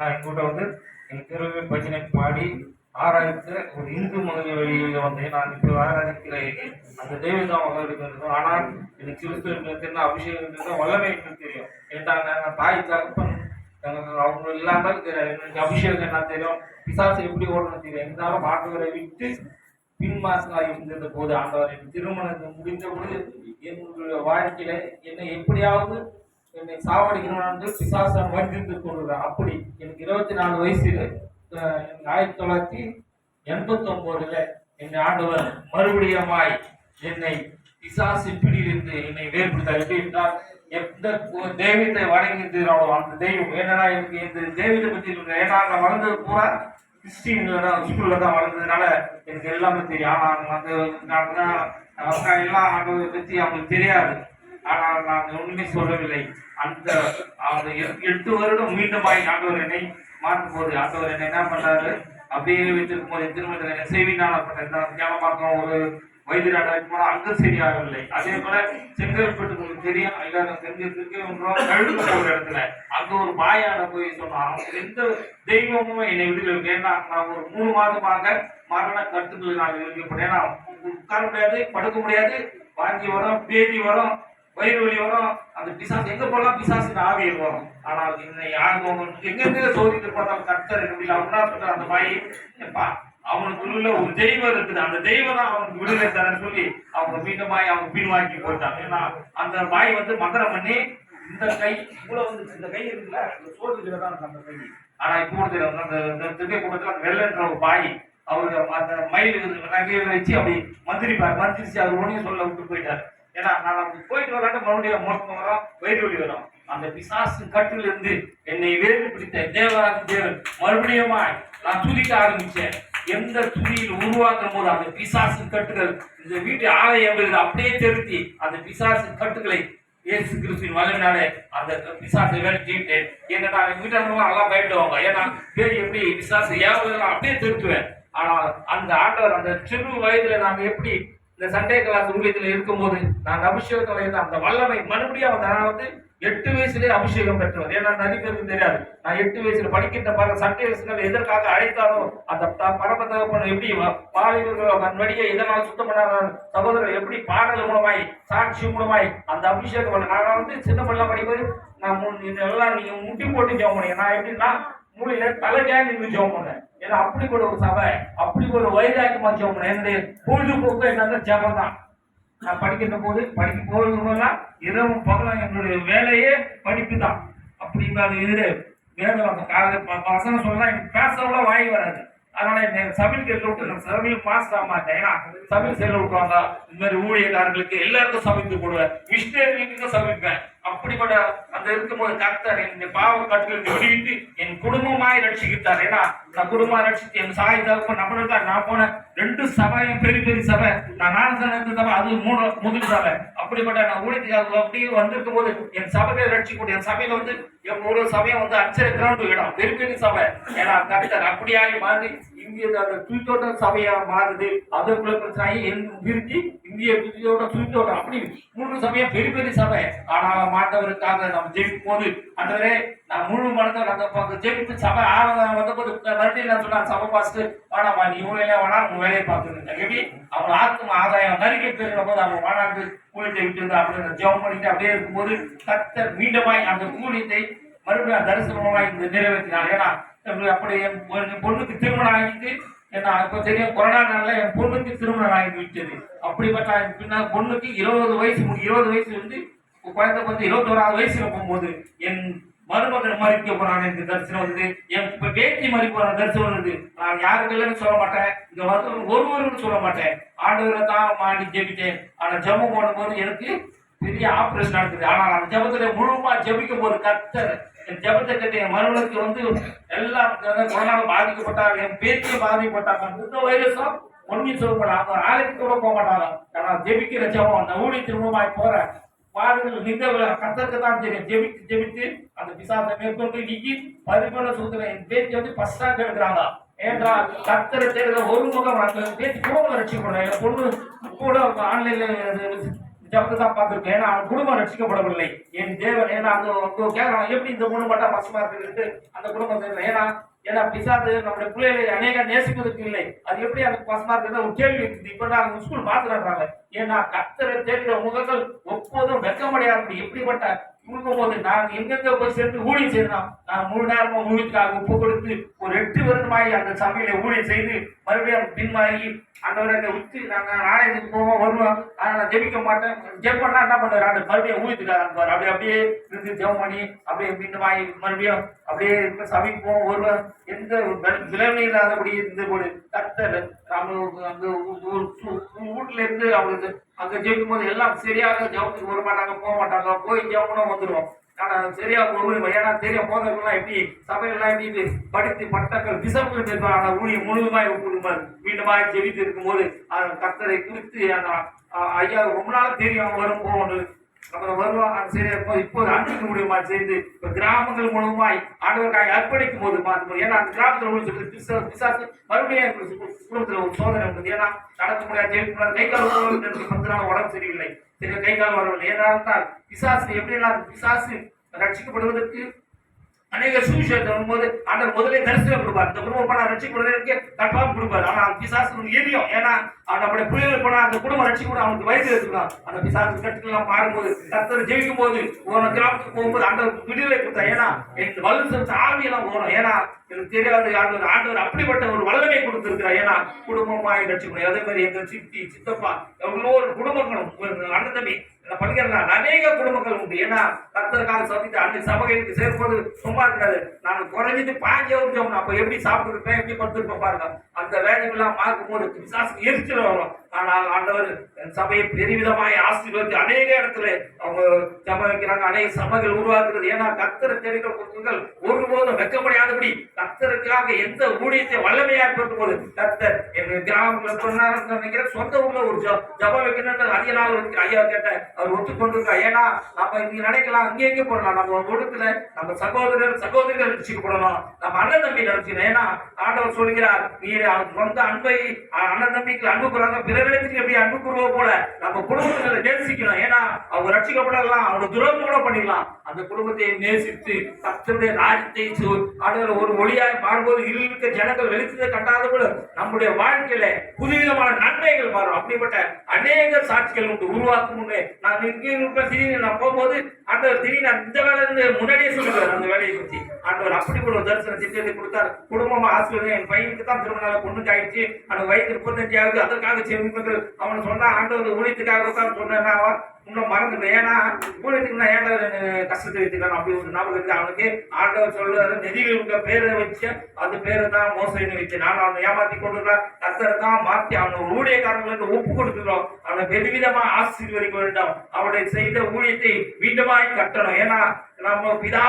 நான் கூட வந்து என் திருவிழா பஜனை பாடி ஆராய்த்து ஒரு இந்து மனித வழியில் வந்தேன் நான் இப்போ ஆராதிக்கிறேன். அந்த தெய்வம் வளர்க்கிறது ஆனால் எனக்கு கிறிஸ்துவ தெரிந்த அபிஷேகம் வல்லமை என்று தெரியும். ஏன்டாங்க நான் தாய் தகப்பன் அவங்க இல்லாமல் தெரியாது எனக்கு அபிஷேகம் என்ன தெரியும்? பிசாசு எப்படி ஓடணும் தெரியும்? இருந்தாலும் ஆண்டவரை விட்டு பின்மாசலாக இருந்த போது ஆண்டவர் என் திருமணம் முடிந்த பொழுது என்னுடைய வாழ்க்கையில என்னை எப்படியாவது என்னை சாவடிக்கணும் என்று பிசாசம் வந்திருந்து கொண்டிருக்கிறான் அப்படி எனக்கு இருபத்தி நாலு வயசுல எனக்கு ஆயிரத்தி தொள்ளாயிரத்தி எண்பத்தி ஒன்பதுல என்னை ஆண்டவர் மறுபடியுமாய் என்னை பிசாசு பிடியிலிருந்து என்னை வேறுபடுத்தார். எப்படி என்றால் எந்த தெய்வத்தை வணங்கியிருந்தாரோ அந்த தெய்வம் என்னன்னா எனக்கு இந்த தெய்வத்தை பற்றி ஏன்னா நான் வளர்ந்தது பூரா கிறிஸ்டின்ல தான் ஸ்கூல்ல தான் வளர்ந்ததுனால எனக்கு எல்லாமே தெரியும். ஆனால் வந்து நான் அவங்க எல்லாம் ஆண்டவரை பற்றி அவங்களுக்கு தெரியாது. ஆனால் நான் ஒன்றுமே சொல்லவில்லை. அந்த அந்த எ- எட்டு வருடம் மீண்டும் ஆய் ஆண்டவர் என்னை மாற்றும் போது ஆண்டவர் என்னை என்ன பண்றாரு அப்படியே வைத்திருக்கும் போது திருமணத்தில் என்னை செய்வினாலப்பட்ட பார்க்கணும் ஒரு வைத்தியராக போனால் அங்கே சரியாகவில்லை. அதே போல செங்கல்பட்டு உங்களுக்கு தெரியும் எல்லாரும் தெரிஞ்சிருக்கு கழுதுபட்ட ஒரு இடத்துல. அங்க ஒரு பாயாட போய் சொன்னான். எந்த தெய்வமும் என்னை விடுதலை ஏன்னா நான் ஒரு மூணு மாதமாக மரண கருத்துக்கள் நான் விரும்பப்படுறேன் ஏன்னா உட்கார முடியாது படுக்க முடியாது. வாங்கி வரும் பேதி வரும். வயிறு வலி வரும் அந்த பிசாசு எங்க போலாம் பிசாசு ஆவியில் வரும் ஆனால் இன்னை யாரும் எங்கெங்க சோதித்து பார்த்தாலும் கர்த்தர் இருக்க முடியல அப்படின்னா சொல்ற அந்த பாய் அவனுக்குள்ள ஒரு தெய்வம் இருக்குது. அந்த தெய்வம் தான் அவனுக்கு விடுதலை தரேன்னு சொல்லி அவங்க மீண்டுமாய் அவங்க பின்வாங்கி போயிட்டாங்க. ஏன்னா அந்த பாய் வந்து மந்திரம் பண்ணி இந்த கை இவ்வளவு வந்து இந்த கை இருக்குல்ல இந்த சோதிக்கிற தான் அந்த கை. ஆனா இப்போ கூட அந்த இந்த திகை கூட்டத்தில் அந்த வெள்ளன்ற ஒரு பாய் அவரு அந்த மயில் நகையை வச்சு அப்படி மந்திரிப்பார். மந்திரிச்சு அவர் ஒன்றையும் சொல்ல விட்டு போயிட்டார். ஏன்னா நான் அப்படி போயிட்டு வரலாட்டு மறுபடியும் மோசம் வரும். வயிறு வலி வரும். அந்த பிசாசு கட்டில் இருந்து என்னை வேறு பிடித்த தேவராஜ தேவன் மறுபடியும் நான் துதிக்க ஆரம்பிச்சேன் எந்த துணியில் உருவாக்கும் போது அந்த பிசாசு கட்டுகள் இந்த வீட்டு ஆலயம் அப்படியே திருத்தி அந்த பிசாசு கட்டுகளை இயேசு கிறிஸ்துவின் வல்லமையினாலே அந்த பிசாசை விரட்டிட்டு என்னடா வீட்டை எல்லாம் பயப்படுவாங்க ஏன்னா பேர் எப்படி பிசாசு ஏன் அப்படியே திருத்துவேன். ஆனால் அந்த ஆண்டவர் அந்த சிறு வயதுல நாங்க எப்படி இந்த சண்டே கிளாஸ் ஊழியத்தில் இருக்கும்போது நான் அபிஷேகத்தில் இருந்த அந்த வல்லமை மறுபடியும் அந்த நான் வந்து எட்டு வயசுலேயே அபிஷேகம் பெற்றவர். ஏன்னா நிறைய பேருக்கு தெரியாது. நான் எட்டு வயசுல படிக்கின்ற பல சண்டே வயசுகள் எதற்காக அழைத்தாரோ அந்த பரம தகப்பன் எப்படி பாலிவர்கள் வழியை இதனால் சுத்தம் பண்ணாத சகோதரர் எப்படி பாடல் மூலமாய் சாட்சி மூலமாய் அந்த அபிஷேகம் பண்ண நான் வந்து சின்ன பிள்ளை படிப்பது நான் எல்லாம் இதெல்லாம் நீங்க முட்டி போட்டு ஜெபம் பண்ணீங்க நான் எப்படின்னா மூலையில தலைக்கே நின்று ஜெபம் பண்ணேன். ஏன்னா அப்படி கூட ஒரு சபை அப்படி ஒரு வைராக்கியமா ஜெபம் பண்ணேன். என்னுடைய பொழுதுபோக்கு என்ன ஜெபம் தான். நான் படிக்கின்ற போது படிக்க போகும்போதெல்லாம் இரவும் பகலும் என்னுடைய வேலையே படிப்பு தான். அப்படிங்கிற இது வேதம் கால ப- வசனம் சொல்லலாம் எனக்கு பேச வாங்கி வாய் வராது. அதனால என்னை சமையல் கேட்டு விட்டு நான் சமையல் மாஸ்டர் ஆக மாட்டேன். ஏன்னா சமையல் செய்ய விட்டுருவாங்க. இந்த மாதிரி ஊழியர்களுக்கு எல்லாருக்கும் சமைத்து போடுவேன். தான் சமைப்பேன் அப்படிப்பட்ட அந்த இருக்கும்போது கர்த்தர் என் பாவ கட்டுகள் வெளியிட்டு என் குடும்பமாய் ரட்சிக்கிட்டார் ஏன்னா நான் குடும்பம் ரட்சித்து என் சாய் தகப்பன் நம்மளுக்கு நான் போன ரெண்டு சபையும் பெரிய பெரிய சபை நான் நாலு சபை அது மூணு முதல் சபை. அப்படிப்பட்ட நான் ஊழியத்துக்காக அப்படியே வந்திருக்கும் போது என் சபையை ரட்சிக்கூடிய என் சபையில வந்து என் ஒரு சபையை வந்து அச்சரை கிரௌண்டு இடம் பெரிய பெரிய சபை. ஏன்னா கர்த்தர் அப்படியாகி மாறி இந்திய அந்த சபையா மாறுது. அதற்குள்ள பிரச்சனை ஆகி இந்திய துதியோட சுயத்தோட்டம் அப்படி மூணு சபையா பெரிய பெரிய சபை. ஆனால் மாண்டவருக்காக நம்ம ஜெயிக்கும் போது அந்தவரே நான் முழு மனதை அந்த பக்கம் ஜெபித்து சபை ஆரம்பம் வந்தபோது மறுபடியும் நான் சொன்னா சபை பாஸ்ட்டு வேணாமா நீ ஊழியா வேணா உன் வேலையை பார்த்துருங்க எப்படி அவங்க ஆத்ம ஆதாயம் நறுக்கி பெறுகிற போது அவங்க வாழாண்டு ஊழியத்தை விட்டு அப்படின்னு ஜெபம் பண்ணிட்டு அப்படியே இருக்கும்போது கர்த்தர் மீண்டமாய் அந்த ஊழியத்தை மறுபடியும் தரிசனமாய் இந்த நிறைவேற்றினார். ஏன்னா அப்படி- என் என் பொண்ணுக்கு திருமணம் ஆகிட்டு என்ன இப்ப தெரியும் கொரோனா நாள்ல என் பொண்ணுக்கு திருமணம் ஆகி விட்டது. அப்படிப்பட்ட பின்ன பொண்ணுக்கு இருபது வயசு இருபது வயசு வந்து குழந்தை வந்து இருபத்தோராவது வயசுல போகும்போது என் மருமகன் மறிக்க போறான் எனக்கு தரிசனம் வந்து என் இப்ப பேத்தி மறிக்க போற தரிசனம் வருது நான் யாருக்கு இல்லைன்னு சொல்ல மாட்டேன். இந்த மருத்துவம் ஒருவருன்னு சொல்ல மாட்டேன். ஆண்டவரை தான் மாடி ஜெபிட்டேன் ஆனா ஜெபம் போடும்போது எனக்கு பெரிய ஆபரேஷன் நடக்குது. ஆனால் அந்த ஜெபத்துல முழுமா ஜெபிக்கும் போது கத்தர் என் ஜெபத்தை கட்டி என் மருமகளுக்கு வந்து எல்லாம் கொரோனால பாதிக்கப்பட்டாங்க என் பேத்தியும் பாதிக்கப்பட்டாங்க இந்த வைரஸும் ஒன்றும் சொல்ல மாட்டாங்க அவங்க கூட போக மாட்டாங்க. நான் ஜெபிக்கிற ஜெபம் அந்த ஊழி திரும்பமாய் போறேன் பாடுகள் நிந்த கத்தருக்கு தான் தெரியும். ஜெபித்து ஜெபித்து அந்த பிசாசை மேற்கொண்டு நீக்கி பரிபூர்ண சுத்தல என் பேத்தி வந்து ஃபஸ்ட்டாக ரேங்க் எடுக்கிறாங்க. ஏன்றால் கத்தரை தேடுற ஒரு முகம் அந்த பேத்தி கூட ரட்சிக்கப்படும் என் பொண்ணு கூட ஆன்லைன்ல ஜப்து தான் பார்த்துருக்கேன். ஏன்னா அவன் குடும்பம் ரட்சிக்கப்படவில்லை. என் தேவன் ஏன்னா அந்த அங்க கேட்கறான் எப்படி இந்த குடும்பம் மட்டும் பசுமா இருக்குன்ட்டு அந்த குடும்பம் ஏன்னா ஏன்னா பிசாது நம்முடைய பிள்ளைகளை அநேக நேசிப்பதற்கு இல்லை. அது எப்படி அந்த பசுமா இருக்கிறது ஒரு கேள்வி இருக்குது. இப்ப நான் ஸ்கூல் மாத்துறாங்க ஏன்னா கத்தரை தேடுகிற முகங்கள் ஒப்போதும் வெக்கமடையாது எப்படிப்பட்ட கொடுக்கும் போது நான் எங்கெங்க போய் சேர்ந்து ஊழியம் செய்யணும் நான் மூணு நேரமும் ஊழியத்துக்காக ஒப்பு கொடுத்து ஒரு எட்டு வருடமாயி அந்த சபையில ஊழியம் செய்து மறுபடியும் பின்வாங்கி அந்தவரை என்னை விட்டு நாங்கள் நாளைக்கு போவோம் வருவோம். ஆனால் நான் ஜெபிக்க மாட்டேன். ஜெப் என்ன பண்ணுவார்? அந்த மறுபடியும் ஊழியத்துக்காக அனுப்புவார். அப்படியே அப்படியே இருந்து ஜெபம் பண்ணி அப்படியே பின்வாங்கி மறுபடியும் அப்படியே இருக்க சபைக்கு போவோம் வருவேன் எந்த விளைவு இல்லாதபடி இருந்த போடு தட்ட அவங்க அந்த வீட்டுல இருந்து அவங்களுக்கு அங்க ஜெபிக்கும் போது எல்லாம் சரியாக ஜெபத்துக்கு வர மாட்டாங்க போக மாட்டாங்க. போய் ஜெபம்னா வந்துடுவோம் ஆனா சரியா ஒரு ஏன்னா தெரிய போதவர்கள்லாம் எப்படி சபையெல்லாம் எப்படி படித்து பட்டங்கள் பிசப்புகள் இருப்பாங்க ஆனா ஊழியம் முழுவதுமாய் ஒப்புடுமாறு மீண்டுமாய் ஜெபித்து இருக்கும்போது அந்த கத்தரை குறித்து அந்த ஐயா ரொம்ப நாள் தெரியும் அவன் வரும் போகணும் அப்புறம் வருவாங்க அது சரியா இப்போ இப்போது அனுப்பிக்க முடியுமா செய்து கிராமங்கள் மூலமாய் ஆண்டவருக்காக அர்ப்பணிக்கும் போது பார்த்து ஏன்னா அந்த கிராமத்தில் உள்ள சொல்லி பிசா பிசாசு மறுபடியும் குடும்பத்துல ஒரு சோதனை இருந்தது ஏன்னா நடக்க முடியாது ஜெயிக்க முடியாது கை கால் உறவு பத்து நாள் உடம்பு சரியில்லை. சரி கை கால் வரவில்லை ஏன்னா பிசாசு எல்லாம் பிசாசு ரட்சிக்கப்படுவதற்கு அநேக சுவிசேஷம் வரும்போது அந்த முதலே தரிசனம் கொடுப்பார். இந்த குடும்பம் பண்ண ரட்சிக்கப்படுவதற்கு தப்பா கொடுப்பார். ஆனா பிசாசு எரியும் ஏன்னா அந்த நம்முடைய பிள்ளைகள் போனா அந்த குடும்பம் ரட்சிக்க கூட அவனுக்கு வயசு எடுத்துக்கலாம் அந்த பிசாசு கட்டுக்கெல்லாம் மாறும்போது கத்தர் ஜெயிக்கும் போது ஒரு கிராமத்துக்கு போகும்போது அந்த விடுதலை கொடுத்தா ஏன்னா எனக்கு வலு செலுத்த ஆவியெல்லாம் போகணும் ஏன்னா எனக்கு தெரியாது ஆண்டவர் ஆண்டவர் அப்படிப்பட்ட ஒரு வல்லமை கொடுத்திருக்கிறார். ஏன்னா குடும்பமாய் ரட்சிக்கணும் அதே மாதிரி எங்க சித்தி சித்தப்பா எவ்வளோ ஒரு குடும்பங்களும் அண்ணன் தம்பி படிக்கிறேன். அநேக குடும்பங்கள் உண்டு. ஏன்னா கத்தருக்காக சந்தித்து அந்த சபைகளுக்கு சேர்ப்பது சும்மா இருக்காது. நான் குறைஞ்சிட்டு பாஞ்சு வருஷம் அப்ப எப்படி சாப்பிட்டுருப்பேன் எப்படி படுத்துருப்பேன் பாருங்க. அந்த வேலைகள்லாம் பார்க்கும்போது பிசாசுக்கு எரிச்சல் வரும். ஆனால் ஆண்டவர் என் சபையை பெருவிதமாய் ஆசீர்வதித்து அநேக இடத்துல அவங்க சபை வைக்கிறாங்க. அநேக சபைகள் உருவாக்குறது ஏன்னா கர்த்தரை தெரிவிக்கிற குடும்பங்கள் ஒருபோதும் வெக்கமுடையாதபடி கத்தருக்காக எந்த ஊழியத்தை வல்லமையா ஏற்படுத்தும் போது கத்தர் எங்க கிராமங்கள் சொன்னாங்க. சொந்த ஊர்ல ஒரு ஜபம் வைக்கணும்னு அதிக நாள் ஐயா கேட்டேன் அவர் ஒத்துக்கொண்டிருக்கா ஏன்னா நம்ம இங்க நினைக்கலாம் அங்கே எங்கே போடலாம். நம்ம குடும்பத்துல நம்ம சகோதரர் சகோதரிகள் ரசிக்கப்படணும் நம்ம அண்ணன் தம்பி நினைச்சுக்கணும். ஏன்னா ஆண்டவர் சொல்கிறார் நீ அவன் சொந்த அன்பை அண்ணன் தம்பிக்கு அன்பு கூறாங்க. பிறரிடத்துக்கு எப்படி அன்பு கூறுவோ போல நம்ம குடும்பங்களை நேசிக்கணும். ஏன்னா அவங்க ரட்சிக்கப்படலாம் அவங்க துரோகம் கூட பண்ணிடலாம். அந்த குடும்பத்தை நேசித்து கர்த்தருடைய ராஜ்யத்தை ஆண்டவர் ஒரு மொழியாய் மாறும்போது இருக்க ஜனங்கள் வெளிச்சத்தை கண்டாத போல நம்முடைய வாழ்க்கையில புதுவிதமான நன்மைகள் மாறும். அப்படிப்பட்ட அநேக சாட்சிகள் உண்டு. உருவாக்கும் முன்னே நான் இங்கே இருக்க திடீர்னு நான் போகும்போது ஆண்டவர் திடீர்னு இந்த வேலை இருந்து முன்னாடியே சொல்லுவார் அந்த வேலையை பற்றி ஆண்டவர் அப்படி ஒரு தரிசன திட்டத்தை கொடுத்தார். குடும்பமா ஆசிரியர் என் பையனுக்கு தான் திருமணம் பொண்ணுக்கு ஆயிடுச்சு அந்த வயது முப்பத்தஞ்சு ஆகுது அதற்காக செவிப்பது அவன் சொன்னா ஆண்டவர் ஊழியத்துக்காக தான் சொன்னேன் இன்னும் மறந்துட்டேன். ஏன்னா ஊழியத்துக்கு நான் ஏன்டா கஷ்டத்தை வைத்துக்கலாம் அப்படி ஒரு ஞாபகம் இருக்கு. அவனுக்கு ஆண்டவர் சொல்லுவாரு நெதியில் இருக்க பேரை வச்சு அந்த பேரை தான் மோசடின்னு வச்சு. நான் அவனை ஏமாத்தி கொண்டு கத்தரை தான் மாத்தி அவனை ஊழியக்காரங்களுக்கு ஒப்பு கொடுத்துக்கிறோம். அவனை பெருவிதமா ஆசீர்வதிக்க வேண்டும். அவனை செய்த ஊழியத்தை மீண்டுமாய் கட்டணும். ஏன்னா நம்ம பிதா